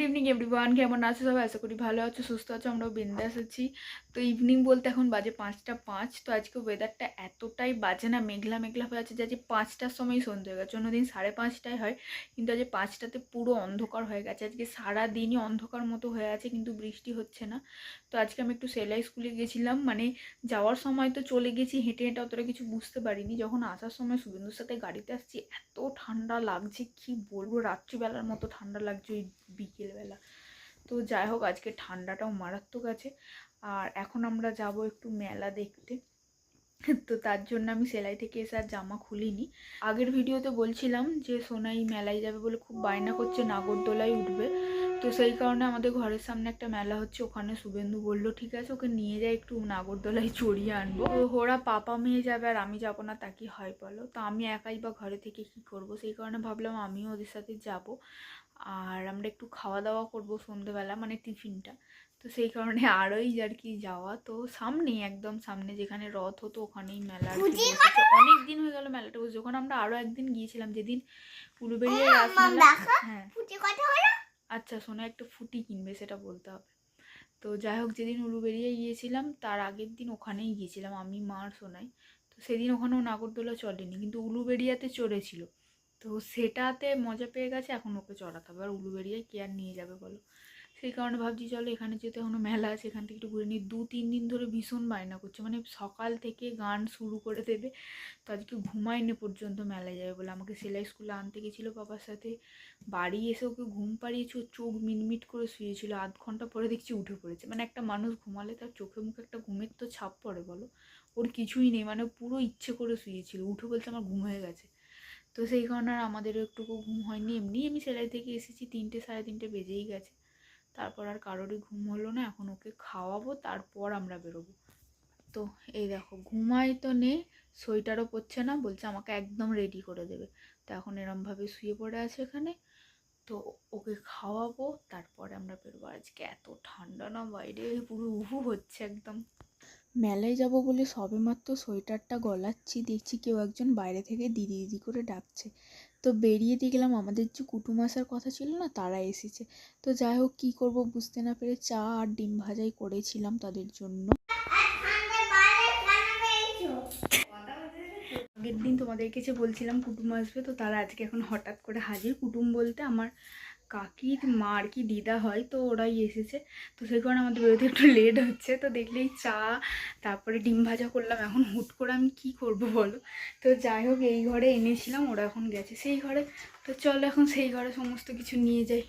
Good evening everyone কেমন আছো সবাই? আশা করি ভালো আছো, সুস্থ আছো, আমরাও বিন্দাস আছি। তো ইভিনিং বলতে এখন বাজে পাঁচটা পাঁচ। তো আজকে ওয়েদারটা এতটাই বাজে না, মেঘলা মেঘলা হয়ে আছে যে আজকে পাঁচটার সময় সন্ধ্যে হয়ে গেছে। অন্যদিন সাড়ে পাঁচটায় হয়, কিন্তু আজকে পাঁচটাতে পুরো অন্ধকার হয়ে গেছে। আজকে সারা দিনই অন্ধকার মতো হয়ে আছে, কিন্তু বৃষ্টি হচ্ছে না। তো আজকে আমি একটু সেলাই স্কুলে গেছিলাম মানে যাওয়ার সময় তো চলে গেছি, হেঁটে হেঁটে অতটা কিছু বুঝতে পারিনি। যখন আসার সময় শুভেন্দুর সাথে গাড়িতে আসছি, এত ঠান্ডা লাগছে, কি বলব? রাত্রিবেলার মতো ঠান্ডা লাগছে, ওই বিকেলবেলা তো যাই হোক, আজকে ঠান্ডাটাও মারাত্মক আছে। আর এখন আমরা যাব একটু মেলা দেখতে। তো তার জন্য আমি সেলাই থেকে এসে আর জামা খুলিনি। আগের ভিডিওতে বলছিলাম যে, সোনাই মেলায় যাবে বলে খুব বায়না করছে, নাগরদোলায় উঠবে। তো সেই কারণে আমাদের ঘরের সামনে একটা মেলা হচ্ছে, ওখানে শুভেন্দু বলল, ঠিক আছে, ওকে নিয়ে যায় একটু নাগরদোলায় চড়িয়ে আনব। তো ওরা পাপা মেয়ে যাবে আর আমি যাব না, তা কি হয় বলো? তো আমি একাই বা ঘরে থেকে কি করব? সেই কারণে ভাবলাম আমিও ওদের সাথে যাব। আর আমরা একটু খাওয়া দাওয়া করব সন্ধেবেলা মানে টিফিনটা। তো সেই কারণে আরোই আর কি যাওয়া। তো সামনেই একদম সামনে যেখানে রথ হতো ওখানেই মেলা অনেক দিন হয়ে গেল মেলাটা বসে। যখন আমরা আরও একদিন গিয়েছিলাম যেদিন রাসমেলা হ্যাঁ হলো? আচ্ছা শোনো একটা ফুটি কিনবে সেটা বলতে হবে। তো যাই হোক যেদিন উলুবেড়িয়া গিয়েছিলাম তার আগের দিন ওখানেই গিয়েছিলাম আমি মার সোনাই। তো সেদিন ওখানেও নাগরদোলা চলেনি কিন্তু উলুবেড়িয়াতে চড়েছিল। তো সেটাতে মজা পেয়ে গেছে, এখন ওকে চড়াতে হবে। আর উলুবেড়িয়ায় কে আর নিয়ে যাবে বলো? সেই কারণে ভাবছি চলো এখানে যেহেতু এখনও মেলা আছে, এখান থেকে একটু ঘুরে নিই। দু, তিন দিন ধরে ভীষণ বায়না করছে মানে সকাল থেকে গান শুরু করে দেবে, তো আজকে ঘুমায়নি পর্যন্ত মেলায় যাবে বলে। আমাকে সেলাই স্কুলে আনতে গেছিল বাবার সাথে, বাড়ি এসে ওকে ঘুম পাড়িয়েছে ওর চোখ মিনমিট করে শুয়েছিল, আধ ঘণ্টা পরে দেখছি উঠে পড়েছে। মানে একটা মানুষ ঘুমালে তার চোখে মুখে একটা ঘুমের তো ছাপ পড়ে বলো? ওর কিছুই নেই মানে পুরো ইচ্ছে করে শুয়েছিল। উঠে বলছে আমার ঘুম হয়ে গেছে। তো সেই কারণে আর আমাদেরও একটুকু ঘুম হয়নি। এমনি আমি সেলাই থেকে এসেছি, তিনটে সাড়ে তিনটে বেজেই গেছে। তারপর আর কারোরই ঘুম হলো না, এখন ওকে খাওয়াবো, তারপর আমরা বেরোবো। তো এই দেখো, ঘুমাই তো নেই, সোয়েটারও পরছে না, বলছে আমাকে একদম রেডি করে দেবে। তো এখন এরমভাবে শুয়ে পড়ে আছে এখানে। তো ওকে খাওয়াবো, তারপরে আমরা বেরোবো। আজকে এত ঠান্ডা না বাইরে, পুরো উহু হচ্ছে একদম। মেলায় যাব বলে সবেমাত্র সোয়েটারটা গলাচ্ছি, দেখছি কেউ একজন বাইরে থেকে দিদি দিদি করে ডাকছে। তো বেরিয়ে দেখলাম আমাদের যে কুটুম আসার কথা ছিল না, তারা এসেছে। তো যাই হোক, কী করব বুঝতে না পেরে চা আর ডিম ভাজাই করেছিলাম তাদের জন্য। আগের দিন তোমাদেরকে যে বলছিলাম কুটুম আসবে, তো তারা আজকে এখন হঠাৎ করে হাজির। কুটুম বলতে আমার কাকির মার কি দিদা হয়? তো ওরাই এসেছে। তো সেই কারণে আমাদের বেরোতে একটু লেট হচ্ছে। তো দেখলেই চা তারপরে ডিম ভাজা করলাম। এখন হুট করে আমি কি করব বলো? তো যাই হোক এই ঘরে এনেছিলাম ওরা এখন গেছে সেই ঘরে। তো চলো এখন সেই ঘরে সমস্ত কিছু নিয়ে যাই।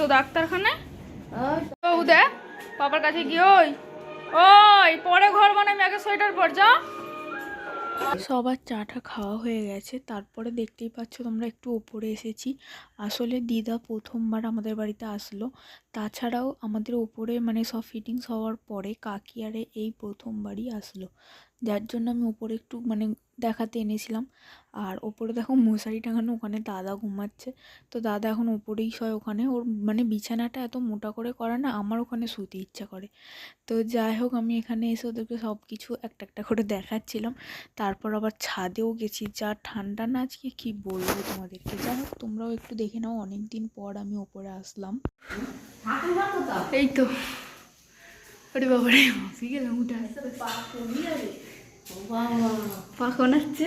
তো ডাক্তারখানায় ও দেখ বাবার কাছে গিয়ে ওই ওই পরে ঘর বানাবি আগে সোয়েটার পর যা সবার চাটা খাওয়া হয়ে গেছে। তারপরে দেখতেই পাচ্ছ তোমরা একটু ওপরে এসেছি। আসলে দিদা প্রথমবার আমাদের বাড়িতে আসলো। তাছাড়াও আমাদের ওপরে মানে সব ফিটিংস হওয়ার পরে কাকিয়ারে এই প্রথমবারই আসলো। যার জন্য আমি ওপরে একটু মানে দেখাতে এনেছিলাম। আর ওপরে দেখো মশারি টাঙানো, ওখানে দাদা ঘুমাচ্ছে। তো দাদা এখন ওপরেই শয় ওখানে। ওর মানে বিছানাটা এত মোটা করে করা না, আমার ওখানে শুতে ইচ্ছা করে। তো যাই হোক, আমি এখানে এসে ওদেরকে সব কিছু একটা একটা করে দেখাচ্ছিলাম। তারপর আবার ছাদেও গেছি। যা ঠান্ডা না আজকে, কী বলব তোমাদেরকে? যাই হোক, তোমরাও একটু দেখে নাও। অনেক দিন পর আমি ওপরে আসলাম। এই তো। ওরে বাবা রে গেলাম, উঠে পা কোনাচ্ছে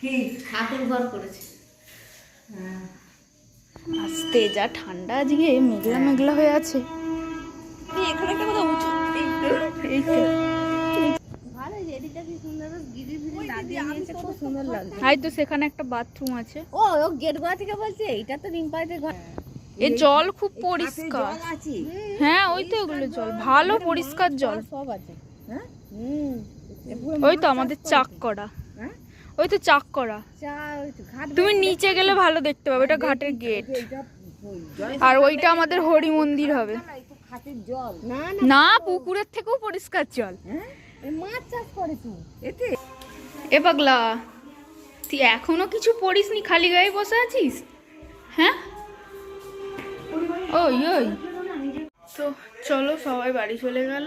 কি ঠাকুর ঘর করেছে। আস্তে যা ঠান্ডা আজকে মেঘলা মেঘলা হয়ে আছে। এখানে একটা কথা উঁচু। এই তো। সেখানে একটা বাথরুম আছে। ও ও গেট গোয়া থেকে বলছে এটা তো ঘর। এ জল খুব পরিষ্কার। হ্যাঁ ওই তো ওগুলো জল। ভালো পরিষ্কার জল। সব আছে। হ্যাঁ? হুম। ওই তো আমাদের চাক করা? ওই তো চাক করা। তুমি নিচে গেলে ভালো দেখতে পাবে, ওটা ঘাটের গেট আর ওইটা আমাদের হরি মন্দির হবে। না না না, পুকুরের থেকেও পরিষ্কার জল। এ পাগলা, তুই এখনও কিছু পড়িসনি খালি গায়ে বসে আছিস? হ্যাঁ? ওই ওই। তো চলো, সবাই বাড়ি চলে গেল।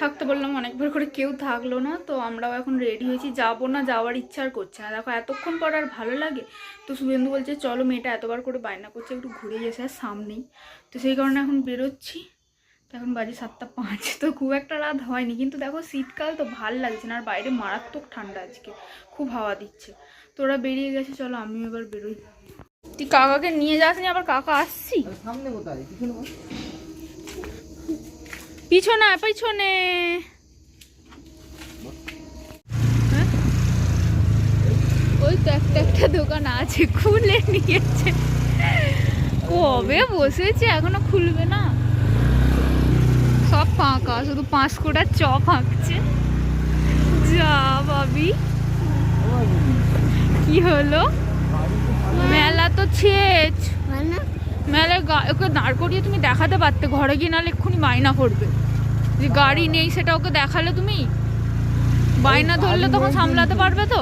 থাকতে বললাম অনেকবার করে কেউ থাকল না, তো আমরাও এখন রেডি হয়েছি। যাব না, যাওয়ার ইচ্ছা আর করছে না। দেখো, এতক্ষণ পর আর ভালো লাগে। তো শুভেন্দু বলছে, চলো মেয়েটা এতবার করে বায়না করছে, একটু ঘুরে গেছে আর সামনেই। তো সেই কারণে এখন বেরোচ্ছি। তো এখন বাজে সাতটা পাঁচ। তো খুব একটা রাত হয়নি, কিন্তু দেখো শীতকাল তো ভালো লাগছে না, আর বাইরে মারাত্মক ঠান্ডা আজকে। খুব হাওয়া দিচ্ছে। তো ওরা বেরিয়ে গেছে, চলো আমি এবার বেরোই। তুই কাকাকে নিয়ে যাসনি, আবার কাকা আসছি? সামনে কোথায়? পিছনে। পিছনে। হ্যাঁ? ওই তো একটা একটা দোকান আছে, খুলে নিয়েছে। কবে বসেছে? এখনও খুলবে না। সব ফাঁকা, শুধু পাঁচ কোটার চ ফাঁকছে যা ভাবি। কি হলো? মেলা তো ছেচ। মানে মেলায় গা- ওকে দাঁড় করিয়ে তুমি দেখাতে পারতে ঘরে গিয়ে নাহলে এক্ষুনি বায়না করবে। যে গাড়ি নেই সেটা ওকে দেখালে তুমি? বায়না ধরলে তখন সামলাতে পারবে তো?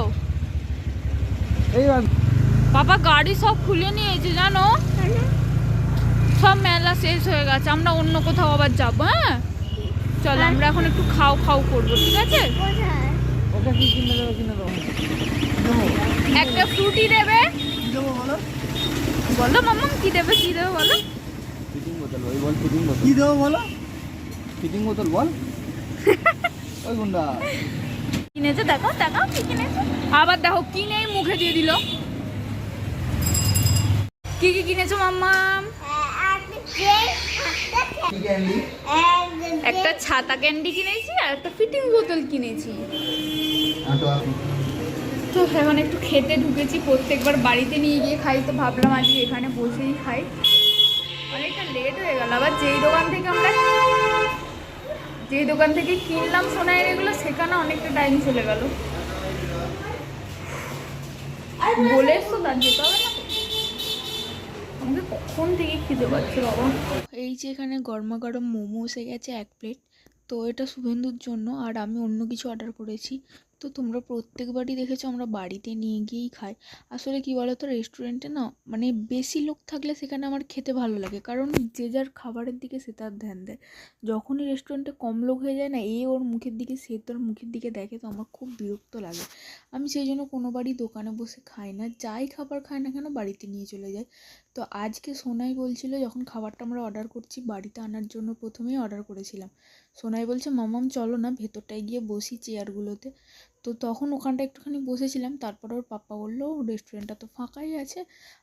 বাবা গাড়ি সব খুলে নিয়েছে জানো? সব মেলা শেষ হয়ে গেছে আমরা অন্য কোথাও আবার যাব হ্যাঁ? চলো আমরা এখন একটু খাও খাও করব ঠিক আছে? একটা ফ্রুটি দেবো। বলো বলো মাম্মা কি দেবে কি দেবে বলো? ফিটিং বোতল ওই বল ফিটিং বোতল কি দেবো বলো? ফিটিং বোতল বল? ওই গুন্ডা। কিনেছে? দেখো দেখো কি কিনেছে। আবার দেখো কিনেই মুখে দিয়ে দিল। কি কি কিনেছো মাম্মাম? একটা ছাতা ক্যান্ডি কিনেছি আর একটা ফিটিং বোতল কিনেছি। তো এখন একটু খেতে ঢুকেছি, প্রত্যেকবার বাড়িতে নিয়ে গিয়ে খাই। তো ভাবলাম আজকে এখানে বসেই খাই। অনেকটা লেট হয়ে গেল, আবার যেই দোকান থেকে আমরা যেই দোকান থেকে কিনলাম সোনাইয়ের এগুলো, সেখানে অনেকটা টাইম চলে গেল। বলে তার যেতে হবে না। কখন থেকে খিদে বাবা। এই যে এখানে গরমা গরম মোমো এসে গেছে এক প্লেট তো এটা শুভেন্দুর জন্য, আর আমি অন্য কিছু অর্ডার করেছি। তো তোমরা প্রত্যেকবারই দেখেছ আমরা বাড়িতে নিয়ে গিয়েই খাই। আসলে কি বলো তো রেস্টুরেন্টে না মানে বেশি লোক থাকলে সেখানে আমার খেতে ভালো লাগে। কারণ যে যার খাবারের দিকে সে তার ধ্যান দেয়। যখনই রেস্টুরেন্টে কম লোক হয়ে যায় না, এ ওর মুখের দিকে, সে তোর মুখের দিকে দেখে তো আমার খুব বিরক্ত লাগে। আমি সেই জন্য কোনোবারই দোকানে বসে খাই না। যাই খাবার খাই না কেন বাড়িতে নিয়ে চলে যাই। তো আজকে সোনাই বলছিল, যখন খাবারটা আমরা অর্ডার করছি, বাড়িতে আনার জন্য প্রথমেই অর্ডার করেছিলাম। সোনাই বলছে, মামাম, চলো না, ভেতরটায় গিয়ে বসি চেয়ারগুলোতে। তো তখন ওখানটা একটুখানি বসেছিলাম, তারপর ওর পাপ্পা বলল রেস্টুরেন্টটা তো ফাঁকাই আছে,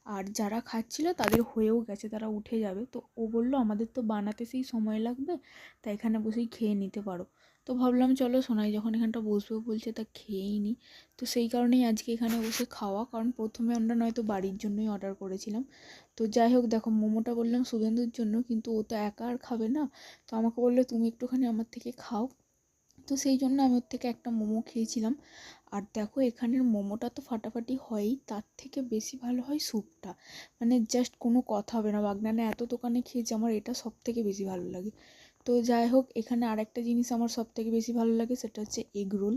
আর যারা খাচ্ছিল তাদের হয়েও গেছে, তারা উঠে যাবে। তো ও বলল, আমাদের তো বানাতে সেই সময় লাগবে, তাই এখানে বসেই খেয়ে নিতে পারো। তো ভাবলাম, চলো সোনাই যখন এখানটা বসবে বলছে তা খেয়েই নি। তো সেই কারণেই আজকে এখানে বসে খাওয়া, কারণ প্রথমে আমরা নয়তো বাড়ির জন্যই অর্ডার করেছিলাম। তো যাই হোক, দেখো মোমোটা বললাম শুভেন্দুর জন্য, কিন্তু ও তো একা আর খাবে না। তো আমাকে বলল, তুমি একটুখানি আমার থেকে খাও। তো সেই জন্য আমি ওর থেকে একটা মোমো খেয়েছিলাম। আর দেখো, এখানের মোমোটা তো ফাটাফাটি হয়ই, তার থেকে বেশি ভালো হয় স্যুপটা। মানে জাস্ট কোনো কথা হবে না। বাগনানে এত দোকানে খেয়েছি, আমার এটা সব থেকে বেশি ভালো লাগে। তো যাই হোক, এখানে আরেকটা জিনিস আমার সব থেকে বেশি ভালো লাগে, সেটা হচ্ছে এগ রোল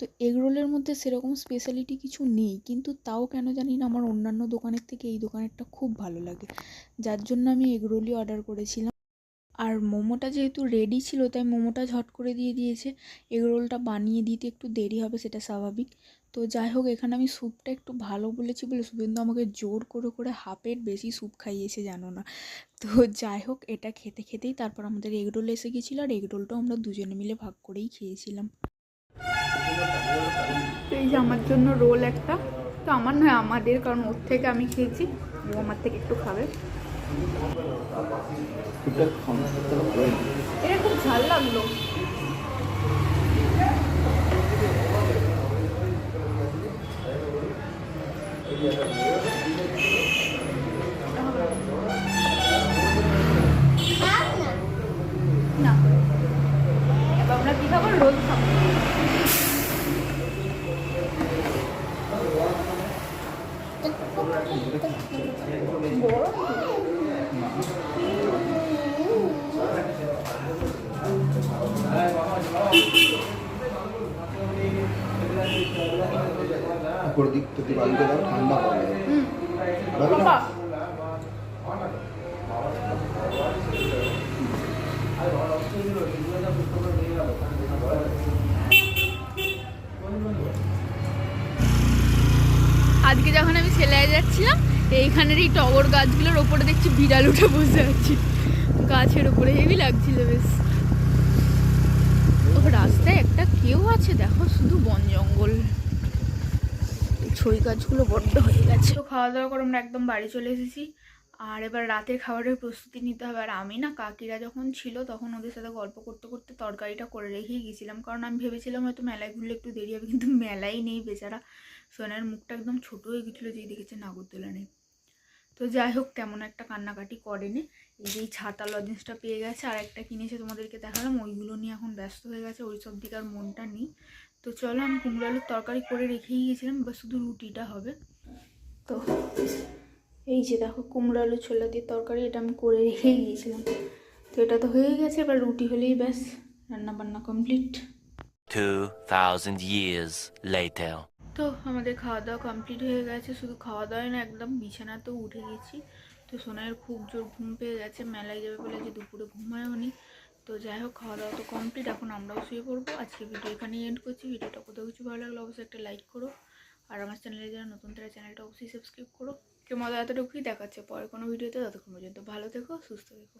তো এগ রোলের মধ্যে সেরকম স্পেশালিটি কিছু নেই, কিন্তু তাও কেন জানি না আমার অন্যান্য দোকানের থেকে এই দোকানেরটা খুব ভালো লাগে। যার জন্য আমি এগ রোলই অর্ডার করেছিলাম। মোমোটা যেহেতু রেডি ছিল, তাই মোমোটা ঝট করে দিয়ে দিয়েছে। এগ রোলটা বানিয়ে দিতে একটু দেরি হবে, সেটা স্বাভাবিক। তো যাই হোক, এখানে আমি স্যুপটা একটু ভালো বলেছি বলে শুভেন্দু আমাকে জোর করে করে হাফের বেশি স্যুপ খাইয়েছে, জানো না। তো যাই হোক, এটা খেতে খেতেই তারপর আমাদের এগ রোল এসে গেছিল, আর এগ রোলটাও আমরা দুজনে মিলে ভাগ করেই খেয়েছিলাম। তো এই যে আমার জন্য রোল একটা, তো আমার নয়, আমাদের, কারণ ওর থেকে আমি খেয়েছি। ও আমার থেকে একটু খাবে। এটা খুব ঝাল লাগল না এবার আমরা কি খাব রোল খাব করে দিক প্রতি বাড়িতে দাও ঠান্ডা করে আজকে যখন আমি সেলাই যাচ্ছিলাম এইখানের এই টগর গাছগুলোর ওপরে দেখছি বিড়াল উঠে বসে আছি। গাছের ওপরে হেভি লাগছিল বেশ। রাস্তায় একটা কেউ আছে দেখো শুধু বন জঙ্গল। ছই গাছগুলো বড্ড হয়ে গেছে। তো খাওয়া দাওয়া করে আমরা একদম বাড়ি চলে এসেছি। আর এবার রাতের খাবারের প্রস্তুতি নিতে হবে। আর আমি না কাকিরা যখন ছিল তখন ওদের সাথে গল্প করতে করতে তরকারিটা করে রেখেই গেছিলাম কারণ আমি ভেবেছিলাম হয়তো মেলায় ঘুরলে একটু দেরি হবে, কিন্তু মেলাই নেই বেচারা। সোনার মুখটা একদম ছোট হয়ে গেছিল যেই দেখেছে নাগরদোলা নেই। তো যাই হোক, তেমন একটা কান্নাকাটি করেনি। এই যে ছাতা লজেন্সটা পেয়ে গেছে, আর একটা কিনেছে তোমাদেরকে দেখালাম। ওইগুলো নিয়ে এখন ব্যস্ত হয়ে গেছে ওই সব দিকে আর মনটা নেই। তো চলো আমি কুমড়ো আলুর তরকারি করে রেখেই গিয়েছিলাম বা শুধু রুটিটা হবে। তো এই যে দেখো কুমড়ো আলু ছোলা দিয়ে তরকারি এটা আমি করে রেখেই গিয়েছিলাম। তো এটা তো হয়ে গেছে এবার রুটি হলেই ব্যাস রান্না বান্না কমপ্লিট 2,000 years later. তো আমাদের খাওয়া দাওয়া কমপ্লিট হয়ে গেছে শুধু খাওয়া দাওয়াই না একদম বিছানাতেও উঠে গেছি। তো সোনাইয়ের খুব জোর ঘুম পেয়ে গেছে মেলায় যাবে বলে যে দুপুরে ঘুমায়ও নি। তো যাই হোক, খাওয়া দাওয়া তো কমপ্লিট এখন আমরাও শুয়ে পড়ব। আজকে ভিডিও এখানেই এন্ড করছি। ভিডিওটা কোথাও কিছু ভালো লাগলে অবশ্যই একটা লাইক করো। আর আমার চ্যানেলে যারা নতুন, তারা চ্যানেলটা অবশ্যই সাবস্ক্রাইব করো। কেউ মজা এতটুকুই দেখাচ্ছে পরে কোনো ভিডিওতে ততক্ষণ পর্যন্ত ভালো থেকো, সুস্থ থেকো।